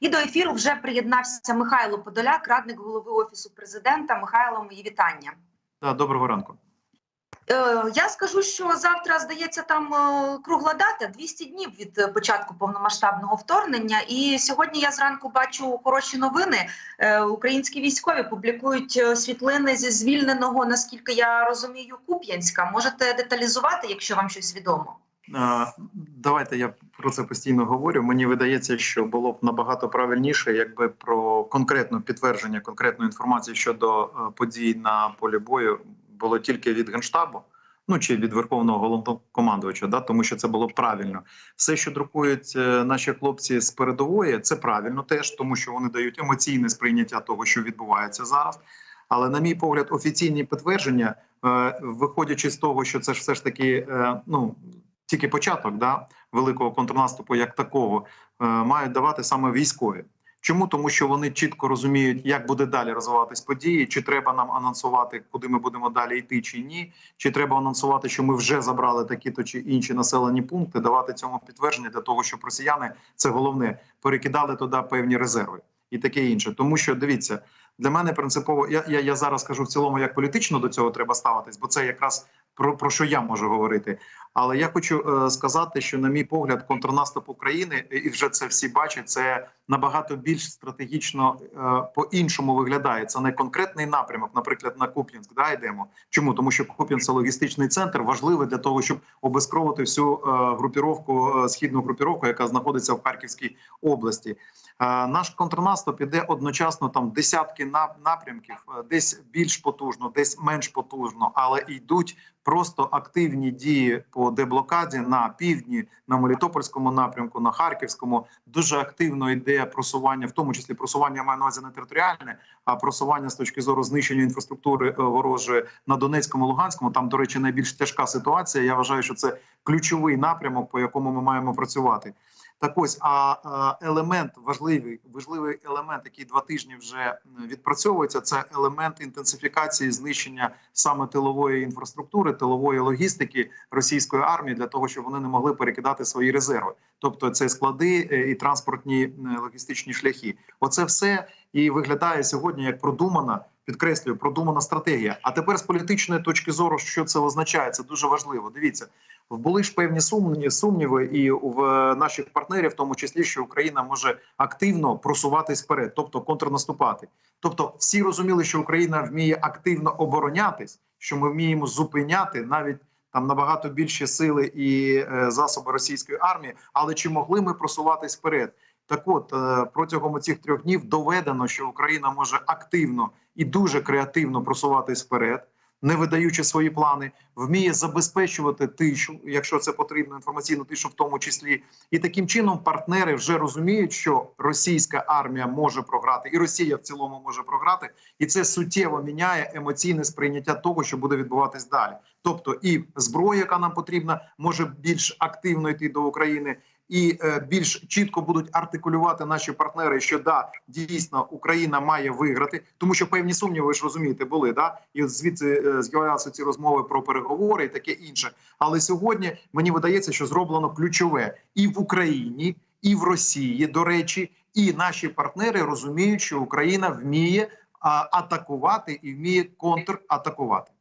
І до ефіру вже приєднався Михайло Подоляк, радник голови офісу президента. Михайло, мої вітання. Да, доброго ранку. Е, я скажу, що завтра здається там е, кругла дата 200 днів від початку повномасштабного вторгнення. І сьогодні я зранку бачу хороші новини. Е, українські військові публікують світлини зі звільненого, наскільки я розумію, Куп'янська. Можете деталізувати, якщо вам щось відомо. Давайте я про це постійно говорю. Мені видається, що було б набагато правильніше, якби про конкретне підтвердження конкретної інформації щодо е, подій на полі бою було тільки від генштабу. Ну чи від верховного головнокомандувача, да тому що це було правильно. Все, що друкують е, наші хлопці з передової, це правильно теж, тому що вони дають емоційне сприйняття того, що відбувається зараз. Але, на мій погляд, офіційні підтвердження, е, виходячи з того, що це ж все ж таки ну тільки початок да, великого контрнаступу, як такого, е, мають давати саме військові. Чому тому, що вони чітко розуміють, як буде далі розвиватись події, чи треба нам анонсувати, куди ми будемо далі йти, чи ні, чи треба анонсувати, що ми вже забрали такі то чи інші населені пункти, давати цьому підтвердження для того, щоб росіяни це головне перекидали туди певні резерви і таке інше. Тому що дивіться, для мене принципово я, я, я зараз кажу в цілому, як політично до цього треба ставитись, бо це якраз про, про що я можу говорити. Але я хочу е, сказати, що, на мій погляд, контрнаступ України, і вже це всі бачать, це набагато більш стратегічно е, по-іншому виглядає. Це не конкретний напрямок, наприклад, на Куп'янськ. Да, йдемо. Чому? Тому що Куп'янськ – це логістичний центр, важливий для того, щоб обезкровити всю е, групіровку, е, східну групіровку, яка знаходиться в Харківській області. Е, Наш контрнаступ іде одночасно там десятки нап- напрямків, е, десь більш потужно, десь менш потужно, але йдуть просто активні дії по деблокаді на півдні, на Мелітопольському напрямку, на Харківському. Дуже активно йде просування, в тому числі просування я маю на увазі не територіальне, а просування з точки зору знищення інфраструктури е, ворожої на Донецькому, Луганському. Там, до речі, найбільш тяжка ситуація. Я вважаю, що це ключовий напрямок, по якому ми маємо працювати. Так ось, а елемент важливий, важливий елемент, який два тижні вже відпрацьовується, це елемент інтенсифікації знищення саме тилової інфраструктури, тилової логістики російської армії для того, щоб вони не могли перекидати свої резерви, тобто це склади е, і транспортні логістичні шляхи. Оце все і виглядає сьогодні як продумана. Підкреслюю, продумана стратегія. А тепер з політичної точки зору, що це означає, це дуже важливо. Дивіться, були ж певні сумні сумніви і в наших партнерів, в тому числі, що Україна може активно просуватись вперед, тобто контрнаступати. Тобто, всі розуміли, що Україна вміє активно оборонятись, що ми вміємо зупиняти навіть. Там набагато більші сили і е, засоби російської армії, але чи могли ми просуватись вперед? Так, от е, протягом цих трьох днів доведено, що Україна може активно і дуже креативно просуватись вперед, не видаючи свої плани, вміє забезпечувати тишу, якщо це потрібно, інформаційну тишу, в тому числі, і таким чином партнери вже розуміють, що російська армія може програти, і Росія в цілому може програти, і це суттєво міняє емоційне сприйняття того, що буде відбуватись далі. Тобто, і зброя, яка нам потрібна, може більш активно йти до України. І е, більш чітко будуть артикулювати наші партнери, що да дійсно Україна має виграти, тому що певні сумніви ви ж розумієте були да, і звідси е, з'являлися ці розмови про переговори і таке інше. Але сьогодні мені видається, що зроблено ключове і в Україні, і в Росії. До речі, і наші партнери розуміють, що Україна вміє атакувати і вміє контратакувати.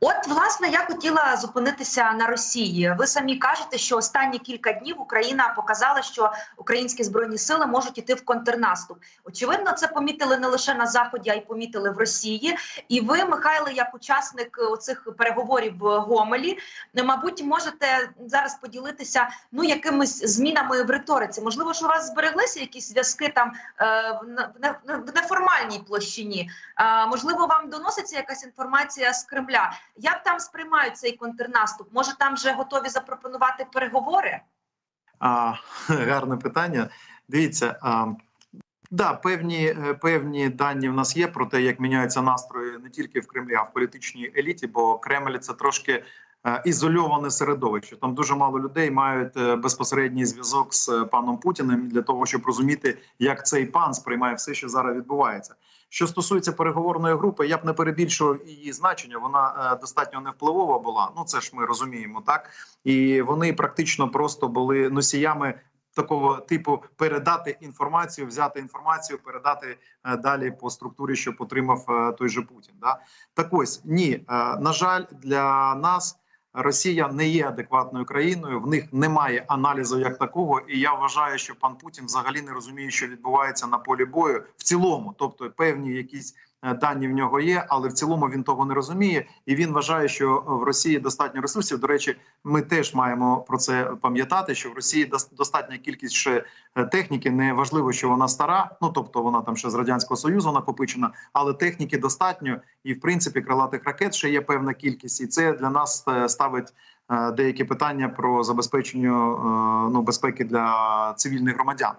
От, власне, я хотіла зупинитися на Росії. Ви самі кажете, що останні кілька днів Україна показала, що українські збройні сили можуть іти в контрнаступ. Очевидно, це помітили не лише на заході, а й помітили в Росії. І ви, Михайло, як учасник оцих переговорів в Гомелі, мабуть, можете зараз поділитися ну якимись змінами в риториці. Можливо, що у вас збереглися якісь зв'язки там е, в не- в не- в неформальній площині. Можливо, вам доноситься якась інформація з Кремля. Як там сприймають цей контрнаступ? Може, там вже готові запропонувати переговори? А, гарне питання. Дивіться, а, да, певні, е, певні дані в нас є про те, як міняються настрої не тільки в Кремлі, а в політичній еліті, бо Кремль це трошки ізольоване середовище. Там дуже мало людей мають е, безпосередній зв'язок з е, паном Путіним для того, щоб розуміти, як цей пан сприймає все, що зараз відбувається. Що стосується переговорної групи, я б не перебільшував її значення. Вона е, достатньо невпливова була. Ну це ж ми розуміємо, так і вони практично просто були носіями такого типу передати інформацію, взяти інформацію, передати е, далі по структурі, щоб отримав е, той же Путін. Да? Так ось ні, е, на жаль, для нас. Росія не є адекватною країною, в них немає аналізу як такого, і я вважаю, що пан Путін взагалі не розуміє, що відбувається на полі бою в цілому, тобто певні якісь дані в нього є, але в цілому він того не розуміє, і він вважає, що в Росії достатньо ресурсів. До речі, ми теж маємо про це пам'ятати, що в Росії дос- достатня кількість ще е, техніки. Не важливо, що вона стара, ну тобто вона там ще з радянського союзу накопичена, але техніки достатньо, і в принципі крилатих ракет ще є певна кількість, і це для нас е, ставить е, деякі питання про забезпечення е, ну безпеки для цивільних громадян.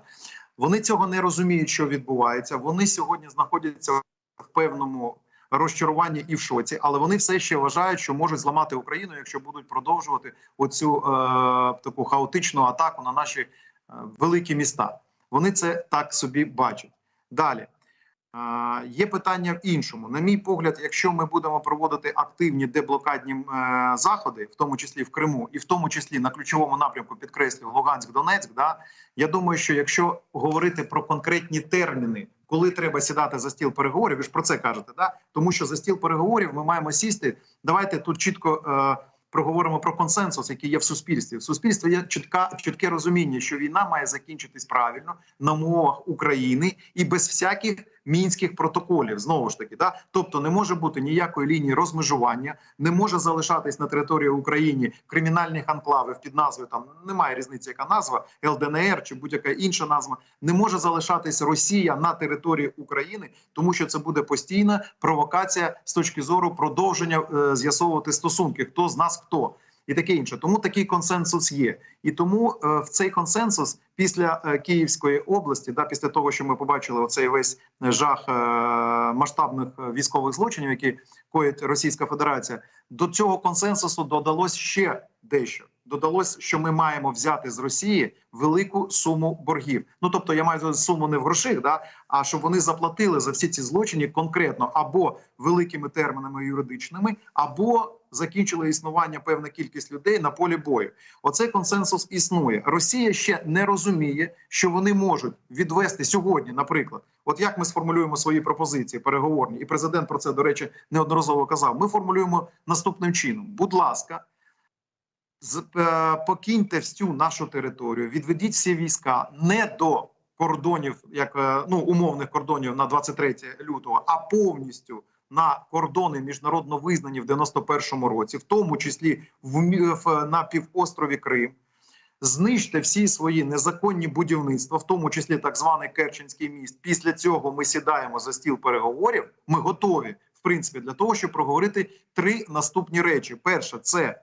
Вони цього не розуміють, що відбувається. Вони сьогодні знаходяться в певному розчаруванні і в шоці, але вони все ще вважають, що можуть зламати Україну, якщо будуть продовжувати оцю е, таку хаотичну атаку на наші е, великі міста. Вони це так собі бачать. Далі е, є питання в іншому. На мій погляд, якщо ми будемо проводити активні деблокадні е, заходи, в тому числі в Криму, і в тому числі на ключовому напрямку підкреслюю Луганськ, Донецьк, да я думаю, що якщо говорити про конкретні терміни, коли треба сідати за стіл переговорів, ви ж про це кажете, да тому що за стіл переговорів ми маємо сісти. Давайте тут чітко е, проговоримо про консенсус, який є в суспільстві. В суспільстві є чітка чітке розуміння, що війна має закінчитись правильно на умовах України і без всяких мінських протоколів. Знову ж таки, да тобто не може бути ніякої лінії розмежування, не може залишатись на території України кримінальних анклавів під назвою там немає різниці, яка назва ЛДНР чи будь-яка інша назва. Не може залишатись Росія на території України, тому що це буде постійна провокація з точки зору продовження е, з'ясовувати стосунки, хто з нас хто. І таке інше, тому такий консенсус є, і тому е, в цей консенсус після е, Київської області, да, після того, що ми побачили оцей весь жах е, масштабних е, військових злочинів, які коїть Російська Федерація, до цього консенсусу додалось ще дещо. Додалось, що ми маємо взяти з Росії велику суму боргів. Ну тобто, я маю суму не в гроших, да а щоб вони заплатили за всі ці злочини конкретно або великими термінами юридичними, або закінчили існування певна кількість людей на полі бою. Оцей консенсус існує. Росія ще не розуміє, що вони можуть відвести сьогодні, наприклад, от як ми сформулюємо свої пропозиції переговорні, і президент про це до речі неодноразово казав. Ми формулюємо наступним чином: будь ласка. Е, покиньте всю нашу територію, відведіть всі війська не до кордонів, як е, ну умовних кордонів на 23 лютого, а повністю на кордони міжнародно визнані в 91-му році, в тому числі в на півострові Крим. Знищте всі свої незаконні будівництва, в тому числі так званий Керченський міст. Після цього ми сідаємо за стіл переговорів. Ми готові, в принципі, для того, щоб проговорити три наступні речі: перше це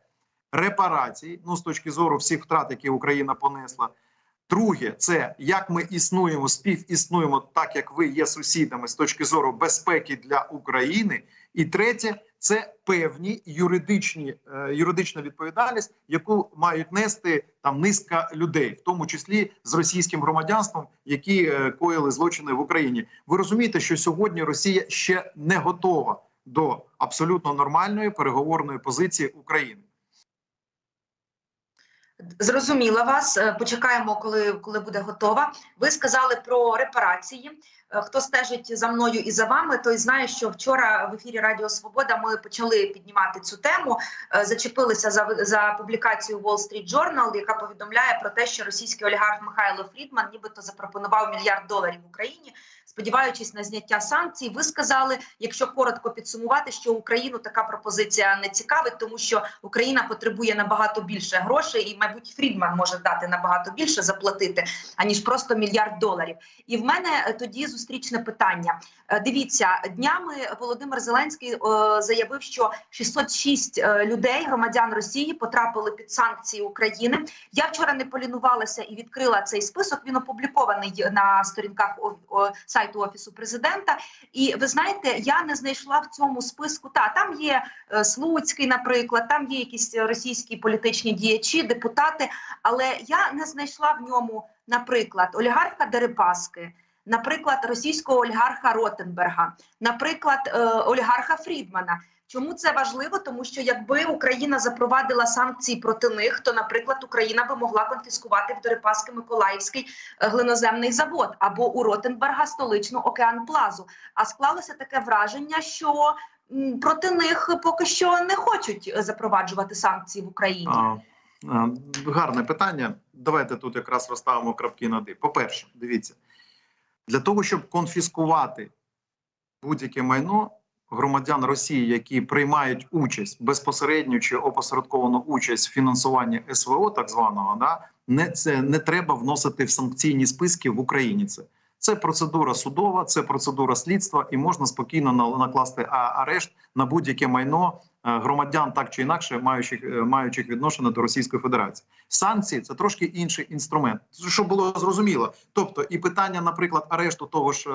репарації, ну з точки зору всіх втрат, які Україна понесла. Друге, це як ми існуємо, співіснуємо так, як ви є сусідами з точки зору безпеки для України. І третє, це певні юридичні е, юридична відповідальність, яку мають нести там низка людей, в тому числі з російським громадянством, які е, коїли злочини в Україні. Ви розумієте, що сьогодні Росія ще не готова до абсолютно нормальної переговорної позиції України. Зрозуміла вас. Е, Почекаємо, коли, коли буде готова. Ви сказали про репарації. Е, Хто стежить за мною і за вами, той знає, що вчора в ефірі Радіо Свобода ми почали піднімати цю тему. Е, Зачепилися за за публікацію Wall Street Journal, яка повідомляє про те, що російський олігарх Михайло Фрідман нібито запропонував мільярд доларів Україні, сподіваючись на зняття санкцій. Ви сказали, якщо коротко підсумувати, що Україну така пропозиція не цікавить, тому що Україна потребує набагато більше грошей, і мабуть Фрідман може дати набагато більше заплатити аніж просто мільярд доларів. І в мене е, тоді зустрічне питання. Е, Дивіться, днями Володимир Зеленський е, заявив, що 606 е, людей, громадян Росії, потрапили під санкції України. Я вчора не полінувалася і відкрила цей список. Він опублікований на сторінках сайту офісу президента. І ви знаєте, я не знайшла в цьому списку. Та там є Слуцький, наприклад, там є якісь російські політичні діячі, депутати. Але я не знайшла в ньому, наприклад, олігарха Дерипаски. Наприклад, російського олігарха Ротенберга, наприклад, е, олігарха Фрідмана. Чому це важливо? Тому що якби Україна запровадила санкції проти них, то, наприклад, Україна би могла конфіскувати в Дерипаски Миколаївський е, глиноземний завод або у Ротенберга столичну океан Плазу. А склалося таке враження, що проти них поки що не хочуть е, запроваджувати санкції в Україні. Гарне питання. Давайте тут якраз розставимо крапки над «і». По-перше, дивіться, для того, щоб конфіскувати будь-яке майно громадян Росії, які приймають участь безпосередньо чи опосередковану участь в фінансуванні СВО, так званого, да, не це не треба вносити в санкційні списки в Україні. Це це процедура судова, це процедура слідства, і можна спокійно на- накласти арешт на будь-яке майно громадян, так чи інакше, маючих е, маючих відношення до Російської Федерації. Санкції це трошки інший інструмент, щоб було зрозуміло. Тобто, і питання, наприклад, арешту того ж е,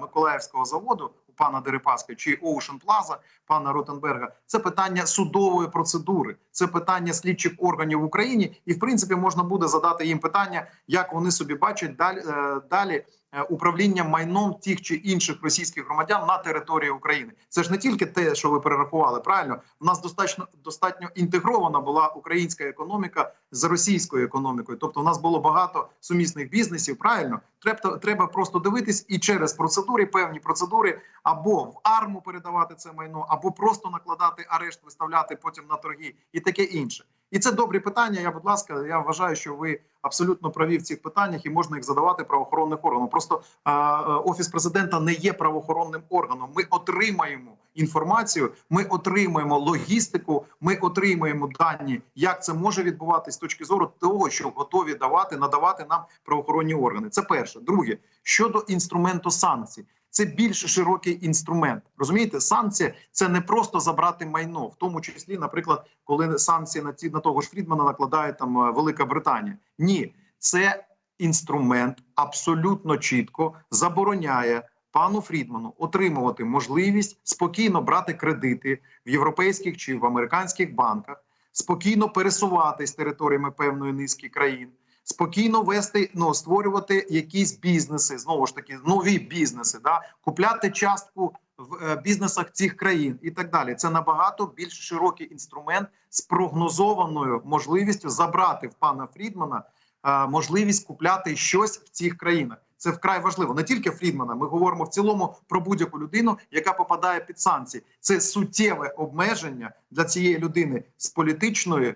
Миколаївського заводу у пана Дерипаски чи Ocean Plaza, пана Ротенберга, це питання судової процедури, це питання слідчих органів в Україні, і в принципі можна буде задати їм питання, як вони собі бачать далі е, далі. Е, Управління майном тих чи інших російських громадян на території України це ж не тільки те, що ви перерахували. Правильно, у нас достатньо достатньо інтегрована була українська економіка з російською економікою. Тобто, у нас було багато сумісних бізнесів. Правильно, треба треба просто дивитись і через процедури, певні процедури, або в арму передавати це майно, або просто накладати арешт, виставляти потім на торги і таке інше. І це добрі питання. Я, будь ласка, я вважаю, що ви абсолютно праві в цих питаннях і можна їх задавати правоохоронних органам. Просто а, офіс президента не є правоохоронним органом. Ми отримаємо інформацію, ми отримаємо логістику, ми отримаємо дані, як це може відбуватись з точки зору того, що готові давати надавати нам правоохоронні органи. Це перше. Друге щодо інструменту санкцій. Це більш широкий інструмент. Розумієте, санкція це не просто забрати майно, в тому числі, наприклад, коли санкції на ті на того ж Фрідмана накладає там е, Велика Британія. Ні, це інструмент абсолютно чітко забороняє пану Фрідману отримувати можливість спокійно брати кредити в європейських чи в американських банках, спокійно пересуватись територіями певної низки країн. Спокійно вести, ну створювати якісь бізнеси, знову ж таки, нові бізнеси, да купляти частку в е, бізнесах цих країн і так далі. Це набагато більш широкий інструмент з прогнозованою можливістю забрати в пана Фрідмана е, можливість купляти щось в цих країнах. Це вкрай важливо. Не тільки Фрідмана. Ми говоримо в цілому про будь-яку людину, яка попадає під санкції. Це суттєве обмеження для цієї людини з політичної.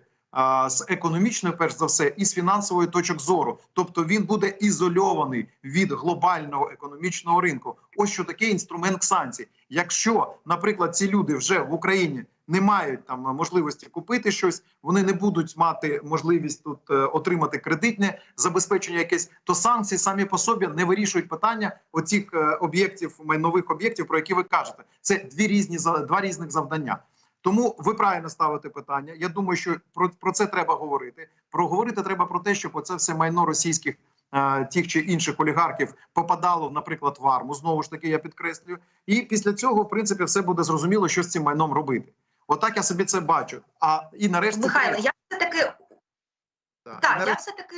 З економічної, перш за все, і з фінансової точок зору, тобто він буде ізольований від глобального економічного ринку. Ось що таке інструмент санкцій. Якщо, наприклад, ці люди вже в Україні не мають там можливості купити щось, вони не будуть мати можливість тут е, отримати кредитне забезпечення, якесь то санкції самі по собі не вирішують питання оцих е, об'єктів майнових об'єктів, про які ви кажете. Це дві різні два різних завдання. Тому ви правильно ставите питання. Я думаю, що про, про це треба говорити. Проговорити треба про те, щоб оце все майно російських е, тих чи інших олігархів попадало, наприклад, в арму. Знову ж таки, я підкреслюю. І після цього, в принципі, все буде зрозуміло, що з цим майном робити. Отак я собі це бачу. А і нарешті Михайло, я все таки Так, так, я все таки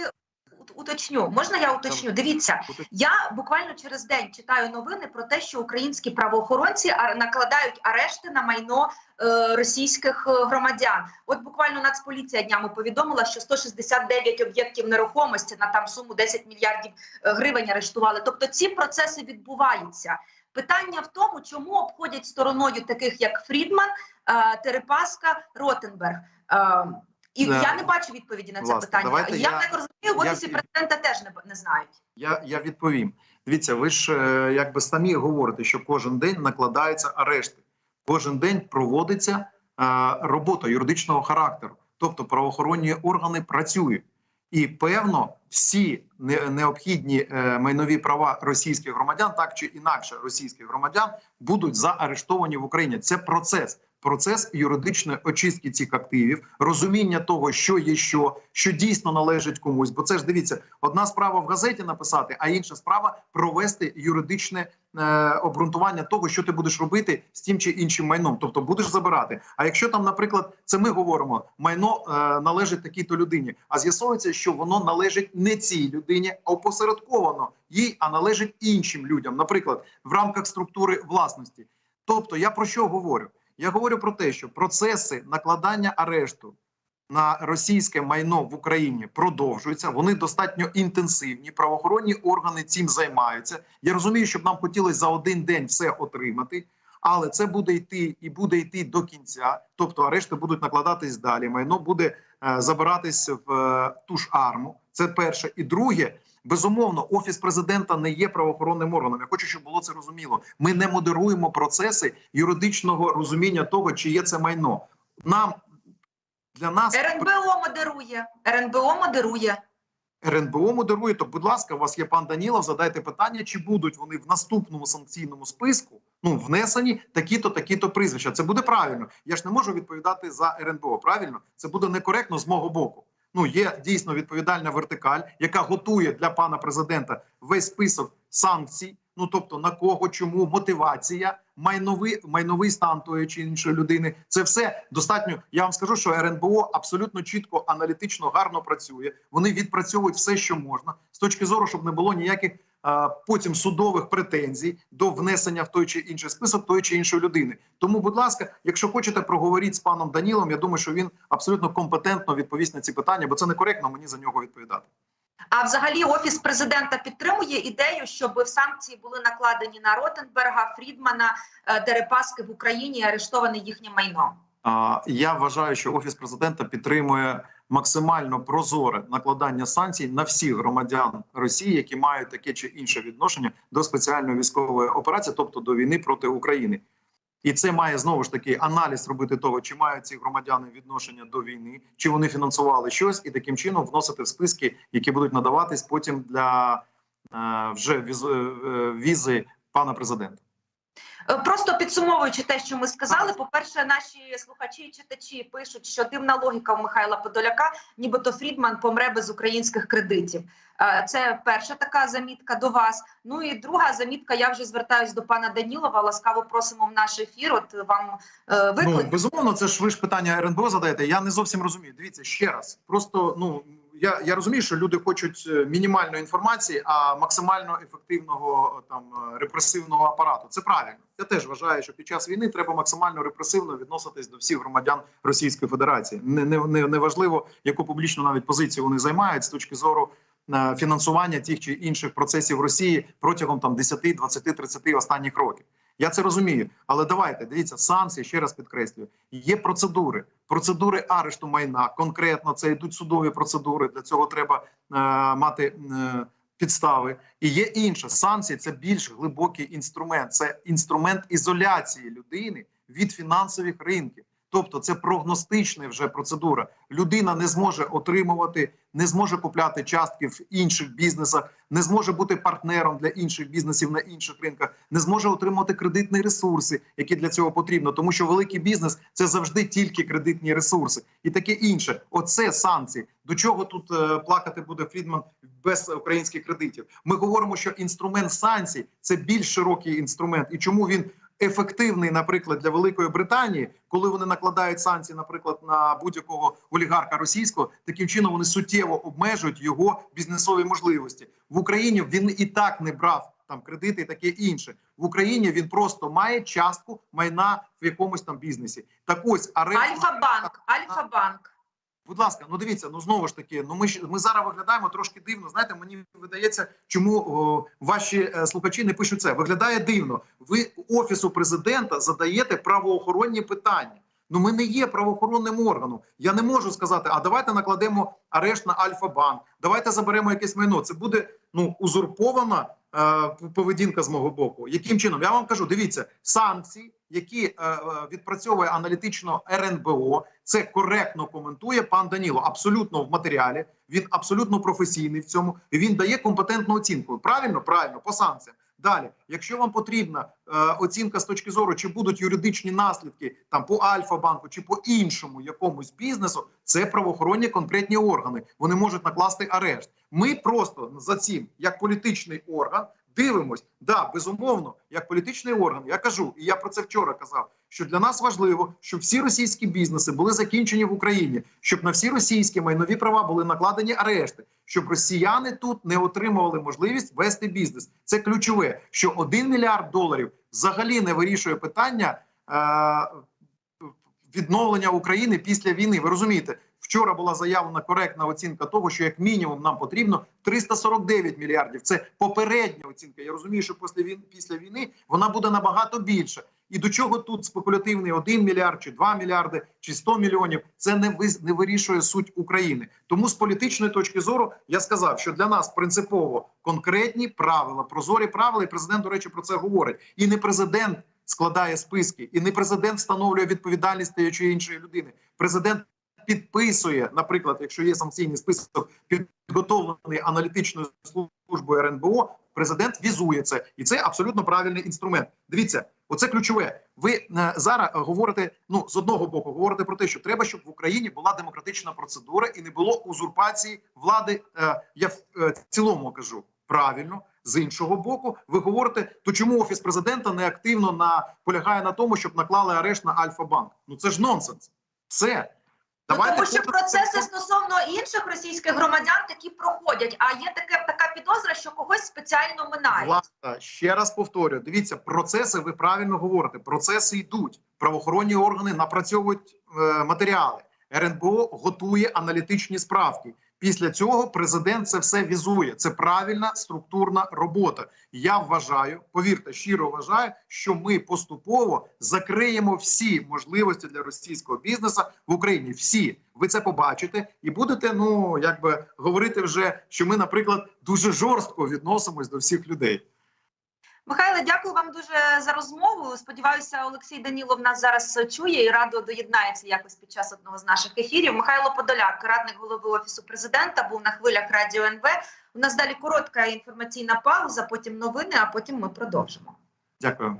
уточню. Можна я уточню? Дивіться, Я буквально через день читаю новини про те, що українські правоохоронці накладають арешти на майно е, російських е, громадян. От буквально Нацполіція днями повідомила, що 169 об'єктів нерухомості на там суму 10 мільярдів е, гривень арештували. Тобто ці процеси відбуваються. Питання в тому, чому обходять стороною таких як Фрідман, е, Терепаска, Ротенберг. Е, і Е, я не бачу відповіді на це власне, питання. давайте Я, я- так розумію, в я- офісі президента теж не, не знають. Я, я відповім. Дивіться, ви ж е, якби самі говорите, що кожен день накладаються арешти, кожен день проводиться е, робота юридичного характеру, тобто правоохоронні органи працюють. І певно, всі необхідні е, майнові права російських громадян, так чи інакше російських громадян, будуть заарештовані в Україні. Це процес. Процес юридичної очистки цих активів, розуміння того, що є що, що дійсно належить комусь. Бо це ж дивіться, одна справа в газеті написати, а інша справа провести юридичне е, обґрунтування того, що ти будеш робити з тим чи іншим майном. Тобто будеш забирати. А якщо там, наприклад, це ми говоримо, майно е, належить такій-то людині, а з'ясовується, що воно належить не цій людині, а опосередковано їй, а належить іншим людям, наприклад, в рамках структури власності. Тобто, я про що говорю? Я говорю про те, що процеси накладання арешту на російське майно в Україні продовжуються. Вони достатньо інтенсивні. Правоохоронні органи цим займаються. Я розумію, щоб нам хотілося за один день все отримати. Але це буде йти і буде йти до кінця. Тобто арешти будуть накладатись далі. Майно буде е, забиратись в е, ту ж арму. Це перше. І друге, безумовно, офіс президента не є правоохоронним органом. Я хочу, щоб було це розуміло. Ми не модеруємо процеси юридичного розуміння того, чи є це майно. Нам для нас РНБО модерує. РНБО модерує. РНБО модерує, то, будь ласка, у вас є пан Данілов. Задайте питання, чи будуть вони в наступному санкційному списку ну внесені такі-то, такі-то прізвища. Це буде правильно. Я ж не можу відповідати за РНБО. Правильно, це буде некоректно з мого боку. Ну є дійсно відповідальна вертикаль, яка готує для пана президента весь список санкцій. Ну тобто на кого, чому, мотивація, майновий майновий стан тої чи іншої людини. Це все достатньо. Я вам скажу, що РНБО абсолютно чітко, аналітично, гарно працює. Вони відпрацьовують все, що можна, з точки зору, щоб не було ніяких потім судових претензій до внесення в той чи інший список тої чи іншої людини. Тому, будь ласка, якщо хочете проговоріть з паном Данілом, я думаю, що він абсолютно компетентно відповість на ці питання, бо це некоректно мені за нього відповідати. А взагалі офіс президента підтримує ідею, щоб санкції були накладені на Ротенберга, Фрідмана, е, Дерипаски в Україні і арештоване їхнє майно. Я вважаю, що офіс президента підтримує максимально прозоре накладання санкцій на всіх громадян Росії, які мають таке чи інше відношення до спеціальної військової операції, тобто до війни проти України. І це має знову ж таки аналіз робити того, чи мають ці громадяни відношення до війни, чи вони фінансували щось, і таким чином вносити в списки, які будуть надаватись потім для е, вже віз, е, візи пана президента. Е, Просто підсумовуючи те, що ми сказали, по-перше, наші слухачі і читачі пишуть, що дивна логіка у Михайла Подоляка, нібито Фрідман помре без українських кредитів. Е, Це перша така замітка до вас. Ну і друга замітка. Я вже звертаюсь до пана Данілова. Ласкаво просимо в наш ефір. От вам е, Ну безумовно, це ж ви ж питання РНБО задаєте. Я не зовсім розумію. Дивіться ще раз. Просто ну я, я розумію, що люди хочуть е, мінімальної інформації, а максимально ефективного там е, репресивного апарату. Це правильно. Я теж вважаю, що під час війни треба максимально репресивно відноситись до всіх громадян Російської Федерації. Не, не, не, не яку публічну навіть позицію вони займають з точки зору. е, Фінансування тих чи інших процесів Росії протягом там 10, 20, 30 останніх років. Я це розумію, але давайте дивіться санкції. Ще раз підкреслюю. Є процедури, процедури арешту майна. Конкретно це йдуть судові процедури. Для цього треба е, мати е, підстави. І є інше санкції. Це більш глибокий інструмент. Це інструмент ізоляції людини від фінансових ринків. Тобто це прогностична вже процедура. Людина не зможе отримувати, не зможе купляти частки в інших бізнесах, не зможе бути партнером для інших бізнесів на інших ринках, не зможе отримувати кредитні ресурси, які для цього потрібно. Тому що великий бізнес це завжди тільки кредитні ресурси і таке інше. Оце санкції. До чого тут е, плакати буде Фрідман без українських кредитів? Ми говоримо, що інструмент санкцій це більш широкий інструмент, і чому він ефективний, наприклад, для Великої Британії, коли вони накладають санкції, наприклад, на будь-якого олігарха російського, таким чином вони суттєво обмежують його бізнесові можливості в Україні. Він і так не брав там кредити і таке інше. В Україні він просто має частку майна в якомусь там бізнесі. Так ось. Альфа-банк, Альфа-банк. Будь ласка, ну дивіться, ну знову ж таки, ну ми ж ми зараз виглядаємо трошки дивно. Знаєте, мені видається, чому о, ваші е, слухачі не пишуть це. Виглядає дивно. Ви офісу президента задаєте правоохоронні питання. Ну, ми не є правоохоронним органом. Я не можу сказати, а давайте накладемо арешт на Альфа-банк, давайте заберемо якесь майно. Це буде ну узурпована поведінка з мого боку. Яким чином? Я вам кажу, дивіться, санкції, які е, е, відпрацьовує аналітично РНБО, це коректно коментує пан Даніло. Абсолютно в матеріалі. Він абсолютно професійний в цьому. і Він дає компетентну оцінку. Правильно, правильно, по санкціям. Далі, якщо вам потрібна е, оцінка з точки зору, чи будуть юридичні наслідки там по Альфа-банку чи по іншому якомусь бізнесу, це правоохоронні конкретні органи. Вони можуть накласти арешт. Ми просто за цим, як політичний орган, дивимось. Да, безумовно, як політичний орган, я кажу, і я про це вчора казав. Що для нас важливо, щоб всі російські бізнеси були закінчені в Україні, щоб на всі російські майнові права були накладені арешти, щоб росіяни тут не отримували можливість вести бізнес. Це ключове, що 1 мільярд доларів взагалі не вирішує питання е, відновлення України після війни. Ви розумієте, вчора була заявлена коректна оцінка того, що як мінімум нам потрібно 349 мільярдів. Це попередня оцінка. Я розумію, що після війни, після війни вона буде набагато більше. І до чого тут спекулятивний 1 мільярд, чи 2 мільярди, чи 100 мільйонів, це не не вирішує суть України. Тому з політичної точки зору я сказав, що для нас принципово конкретні правила, прозорі правила, і президент, до речі, про це говорить. І не президент складає списки, і не президент встановлює відповідальність тієї чи іншої людини. Президент підписує, наприклад, якщо є санкційний список, підготовлений аналітичною службою РНБО, президент візує це, і це абсолютно правильний інструмент. Дивіться, оце ключове. Ви е, зараз говорите. Ну з одного боку, говорите про те, що треба, щоб в Україні була демократична процедура і не було узурпації влади. Е, я в е, цілому кажу правильно. З іншого боку, ви говорите, то чому офіс президента не активно наполягає на тому, щоб наклали арешт на Альфа-банк? Ну це ж нонсенс. Все. Ну, тому що процеси стосовно інших російських громадян такі проходять. А є таке така підозра, що когось спеціально минає. Власне, ще раз повторюю, дивіться, процеси, ви правильно говорите, процеси йдуть. Правоохоронні органи напрацьовують е, матеріали. РНБО готує аналітичні справки. Після цього президент це все візує. Це правильна структурна робота. Я вважаю, повірте, щиро вважаю, що ми поступово закриємо всі можливості для російського бізнесу в Україні. Всі ви це побачите і будете, ну якби говорити вже, що ми, наприклад, дуже жорстко відносимось до всіх людей. Михайле, дякую вам дуже за розмову. Сподіваюся, Олексій Данілов нас зараз чує і радо доєднається якось під час одного з наших ефірів. Михайло Подоляк, радник голови офісу президента, був на хвилях радіо НВ. У нас далі коротка інформаційна пауза, потім новини, а потім ми продовжимо. Дякую.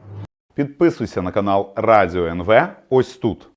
Підписуйся на канал Радіо НВ ось тут.